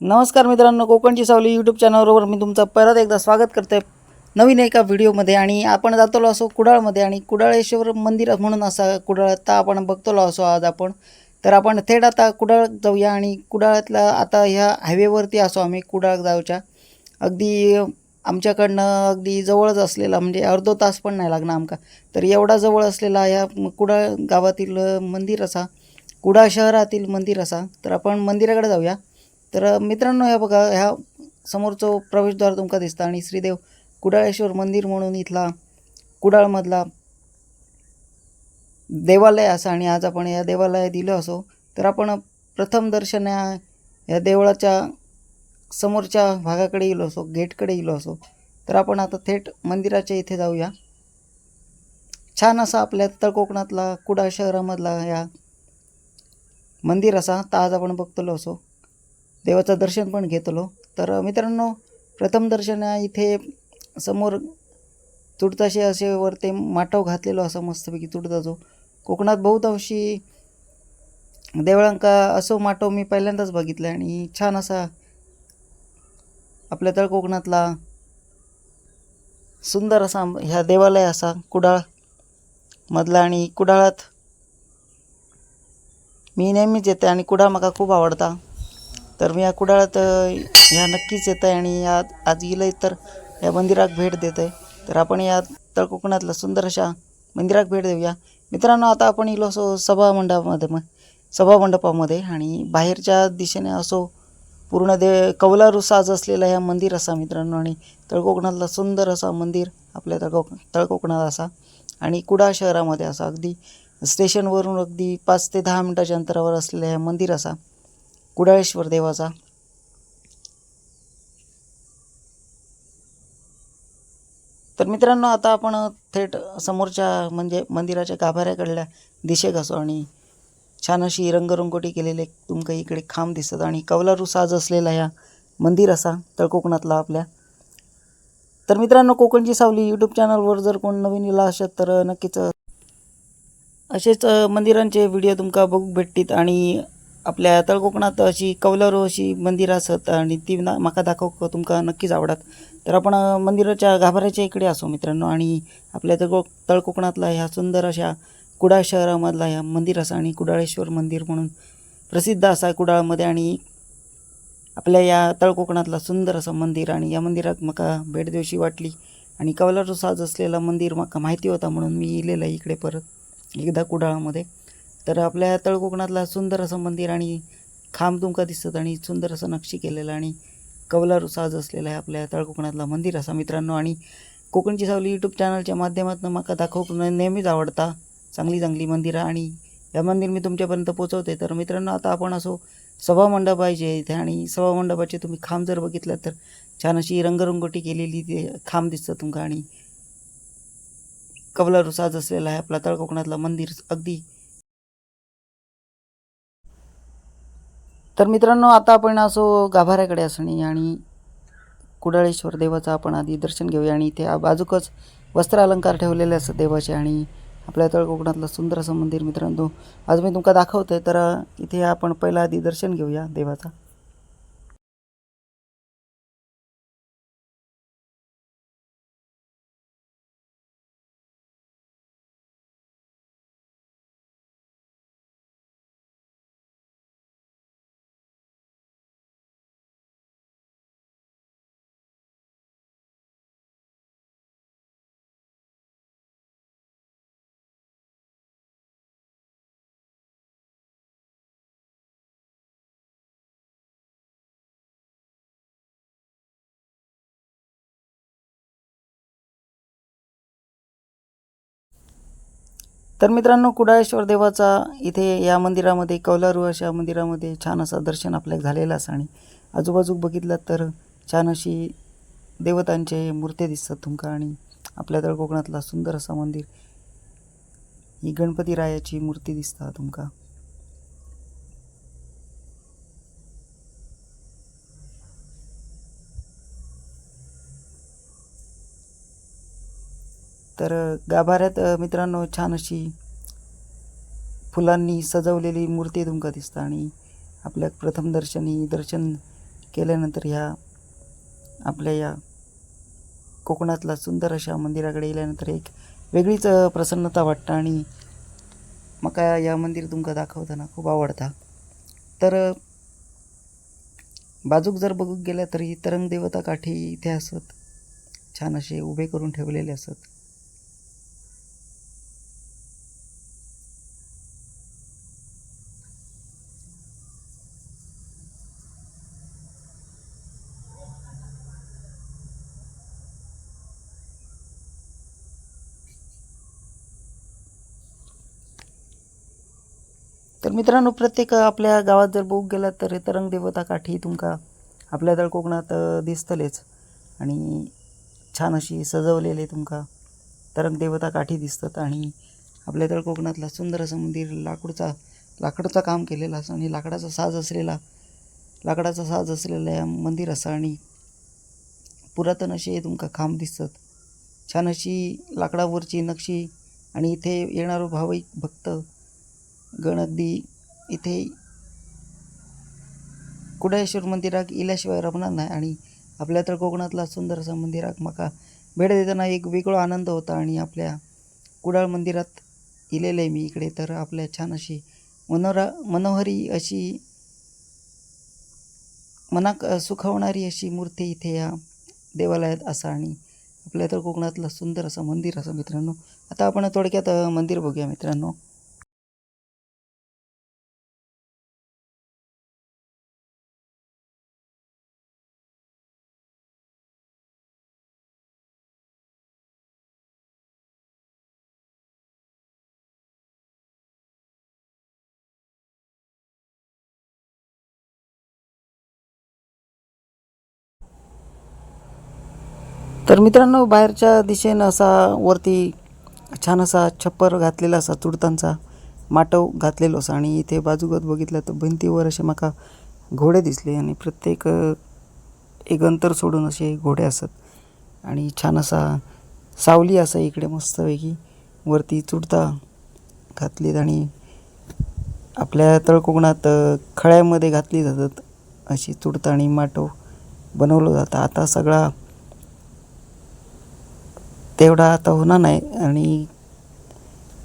नमस्कार मित्रांनो कोकणची सावली यूट्यूब चॅनलवर मी तुमचं परत एकदा स्वागत करते नवीन एका व्हिडिओमध्ये आणि आपण जातलो असो कुडाळमध्ये आणि कुडाळेश्वर मंदिर म्हणून असा कुडाळ आता आपण बघतोलो असो आज आपण. तर आपण थेट आता कुडाळ जाऊया आणि कुडाळातला आता ह्या हायवेवरती असो आम्ही कुडाळ जाऊच्या. अगदी आमच्याकडनं अगदी जवळच असलेला म्हणजे अर्धो तास पण नाही लागणार आमका. तर एवढा जवळ असलेला ह्या कुडाळ गावातील मंदिर असा कुडाळ शहरातील मंदिर असा. तर आपण मंदिराकडे जाऊया. तर मित्रांनो ह्या बघा ह्या समोरचं प्रवेशद्वार तुमका दिसता आणि श्रीदेव कुडाळेश्वर मंदिर म्हणून इथला कुडाळमधला देवालय असा आणि आज आपण या देवालयात दिलं असो तर आपण प्रथम दर्शन या या देवळाच्या समोरच्या भागाकडे गेलो असो गेटकडे गेलो असो तर आपण आता थेट मंदिराच्या इथे जाऊया. छान असा आपल्या तळ कोकणातला कुडाळ शहरामधला या मंदिर असा तर आज आपण बघतलो असो. देवाचं दर्शन पण घेतलो. तर मित्रांनो प्रथम दर्शन आहे इथे समोर तुडताशे असे वरते माटव घातलेलो असा मस्तपैकी तुडताजो कोकणात बहुतांशी देवळांका असो माटव मी पहिल्यांदाच बघितलं आणि छान असा आपल्या तळ कोकणातला सुंदर असा ह्या देवालय असा कुडाळ मधला आणि कुडाळात मी नेहमीच येते आणि कुडाळ मला खूप आवडता. तर मी या कुडाळात ह्या नक्कीच येत आहे आणि या आज गेलं तर या मंदिरात भेट देत आहे तर आपण या तळ कोकणातल्या सुंदर अशा मंदिराक भेट देऊया. मित्रांनो आता आपण इलो असो सभा मंडपामध्ये मग सभा मंडपामध्ये आणि बाहेरच्या दिशेने असो पूर्ण दे कौलारू साज असलेला ह्या मंदिर असा मित्रांनो आणि तळकोकणातला सुंदर असा मंदिर आपल्या तळकोक तळकोकणात असा आणि कुडाळ शहरामध्ये असा अगदी स्टेशनवरून अगदी पाच ते दहा मिनटाच्या अंतरावर असलेला ह्या मंदिर असा. कुडाळेश्वर देवाचा. तर मित्रांनो आता आपण थेट समोरच्या म्हणजे मंदिराच्या गाभाऱ्याकडल्या दिशे असो आणि छान अशी रंगरंगोटी केलेले तुमका इकडे खांब दिसतात आणि कौलारू साज असलेला ह्या मंदिर असा तळकोकणातला आपल्या. तर मित्रांनो कोकणची सावली यूट्यूब चॅनलवर जर कोण नवीन इला असेल तर नक्कीच असेच मंदिरांचे व्हिडिओ तुमका बघू भेटतील आणि आपल्या तळकोकणात अशी कौलारू अशी मंदिरं असत आणि ती ना म्हाका दाखव तुमका नक्कीच आवडत. तर आपण मंदिराच्या गाभाऱ्याच्या इकडे असो मित्रांनो आणि आपल्या तळको तळकोकणातला ह्या सुंदर अशा कुडाळ शहरामधला ह्या मंदिर असा आणि कुडाळेश्वर मंदिर म्हणून प्रसिद्ध असा कुडाळमध्ये आणि आपल्या या तळकोकणातला सुंदर असं मंदिर आणि या मंदिरात म्हाका भेट दिवशी वाटली आणि कौलारू साज असलेला मंदिर म्हाका माहिती होता म्हणून मी इलेलं इकडे परत एकदा कुडाळामध्ये. तर आपल्या तळकोकणातला सुंदर असं मंदिर आणि खांब तुमका दिसतात आणि सुंदर असं नक्षी केलेलं आणि कवलारू साज असलेला आहे आपल्या तळकोकणातला मंदिर असा मित्रांनो. आणि कोकणची सावली यूट्यूब चॅनलच्या माध्यमातून माका दाखवूक नेहमीच आवडता चांगली चांगली मंदिरं आणि या मंदिर मी तुमच्यापर्यंत पोचवते. तर मित्रांनो आता आपण असो सभामंडप आहे जे इथे आणि सभामंडपाचे तुम्ही खांब जर बघितलं तर छान अशी रंगरंगोटी केलेली ते खांब दिसतं तुमका आणि कवलारू साज असलेला आहे आपला तळकोकणातलं मंदिर. अगदी तर मित्रांनो आता आपण असो गाभाऱ्याकडे असणे आणि कुडाळेश्वर देवाचं आपण आधी दर्शन घेऊया आणि इथे बाजूकच वस्त्र अलंकार ठेवलेले असतात देवाचे आणि आपल्या तळकोकणातलं सुंदर असं मंदिर मित्रांनो आज मी तुमका दाखवतोय तर इथे आपण पहिला आधी दर्शन घेऊया देवाचा. तर मित्रांनो कुडाळेश्वर देवाचा इथे या मंदिरामध्ये कौलारू अशा मंदिरामध्ये छान असं दर्शन आपल्याला झालेलं असं आणि आजूबाजू बघितलं तर छान अशी देवतांचे मूर्त्या दिसतात तुमका आणि आपल्या तळ कोकणातला सुंदर असा मंदिर. ही गणपती रायाची मूर्ती दिसता तुमका. तर गाभाऱ्यात मित्रांनो छान अशी फुलांनी सजवलेली मूर्ती तुमका दिसता आणि आपल्या प्रथम दर्शनी दर्शन केल्यानंतर ह्या आपल्या या कोकणातला सुंदर अशा मंदिराकडे गेल्यानंतर एक वेगळीच प्रसन्नता वाटतं आणि मका या मंदिर तुमका दाखवताना खूप आवडता. तर बाजूक जर बघूक गेल्या तरी तरंग देवता काठी इथे असत. छान असे उभे करून ठेवलेले असत. तर मित्रांनो प्रत्येक आपल्या गावात जर बघूक गेलात तर तरंग देवता काठी तुमका आपल्या दळकोकणात दिसतलेच. आणि छान अशी सजवलेले तुमका तरंग देवता काठी दिसतात आणि आपल्या दळकोकणातला सुंदर असं मंदिर लाकूडचा लाकडाचा काम केलेला असं आणि लाकडाचा साज असलेला लाकडाचा साज असलेलं या मंदिर असं आणि पुरातन असे तुमका खांब दिसतात. छान अशी लाकडावरची नक्षी आणि इथे येणारो भाविक भक्त गणदी इथे कुडाळेश्वर मंदिराक इल्याशिवाय रमणार नाही आणि आपल्या तर कोकणातला सुंदर असा मंदिराक माका भेट देताना एक वेगळो आनंद होता आणि आपल्या कुडाळ मंदिरात इलेलं आहे मी इकडे तर आपल्या छान अशी मनोरा मनोहरी अशी मनाक सुखवणारी सुखावणारी अशी मूर्ती इथे या देवालयात असा आणि आपल्या तर कोकणातलं सुंदर असं मंदिर असं मित्रांनो. आता आपण थोडक्यात मंदिर बघूया मित्रांनो. तर मित्रांनो बाहेरच्या दिशेनं असा वरती छान असा छप्पर घातलेला असा चुडतांचा माटव घातलेलो असा. आणि इथे बाजूगत बघितलं तर भिंतीवर असे माका घोडे दिसले आणि प्रत्येक एक अंतर सोडून असे घोडे असत. आणि छान असा सावली असा इकडे मस्तपैकी वरती चुडता घातलीत आणि आपल्या तळकोकणात खळ्यामध्ये घातली जातात अशी चुडता आणि माटव बनवलं जातं. आता सगळा तेवढा आता होणार नाही आणि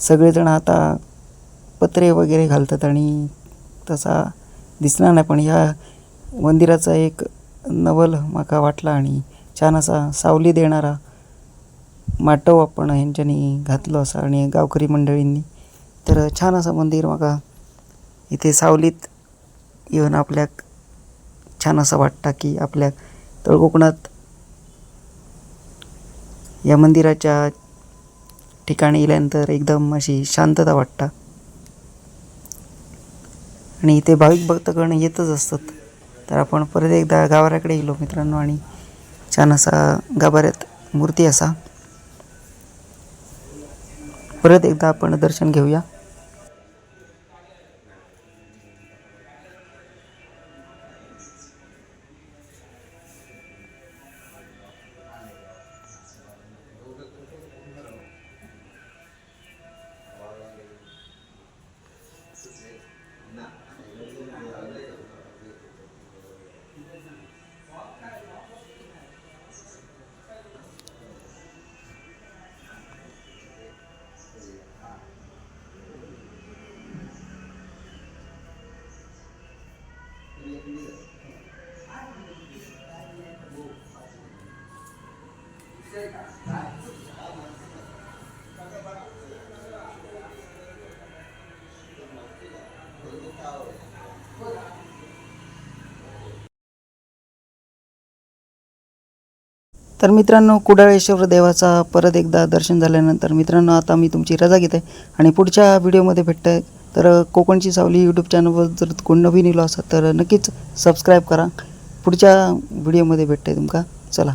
सगळेजण आता पत्रे वगैरे घालतात आणि तसा दिसणार नाही. पण ह्या मंदिराचा एक नवल माका वाटला आणि छान असा सावली देणारा माटव आपण ह्यांच्यानी घातलो असा आणि गावकरी मंडळींनी. तर छान असं मंदिर माका इथे सावलीत येऊन आपल्याक छान असं वाटतं की आपल्या तळकोकणात या मंदिराच्या ठिकाणी गेल्यानंतर एकदम अशी शांतता वाटता. आणि इथे भाविक भक्तगण येतच असतात. तर आपण परत एकदा गाभाऱ्याकडे गेलो मित्रांनो आणि छान असा गाभाऱ्यात मूर्ती असा. परत एकदा आपण दर्शन घेऊया. तर मित्रांनो कुडाळेश्वर देवाचा परत एकदा दर्शन झाल्यानंतर मित्रांनो आता मी तुमची रजा घेते आणि पुढच्या व्हिडिओमध्ये भेटत आहे तर कोकणची सावली यूट्यूब चॅनलवर जर कोण नवीन इलो असा तर नक्कीच सबस्क्राईब करा. पुढच्या व्हिडिओमध्ये भेटते तुमका. चला.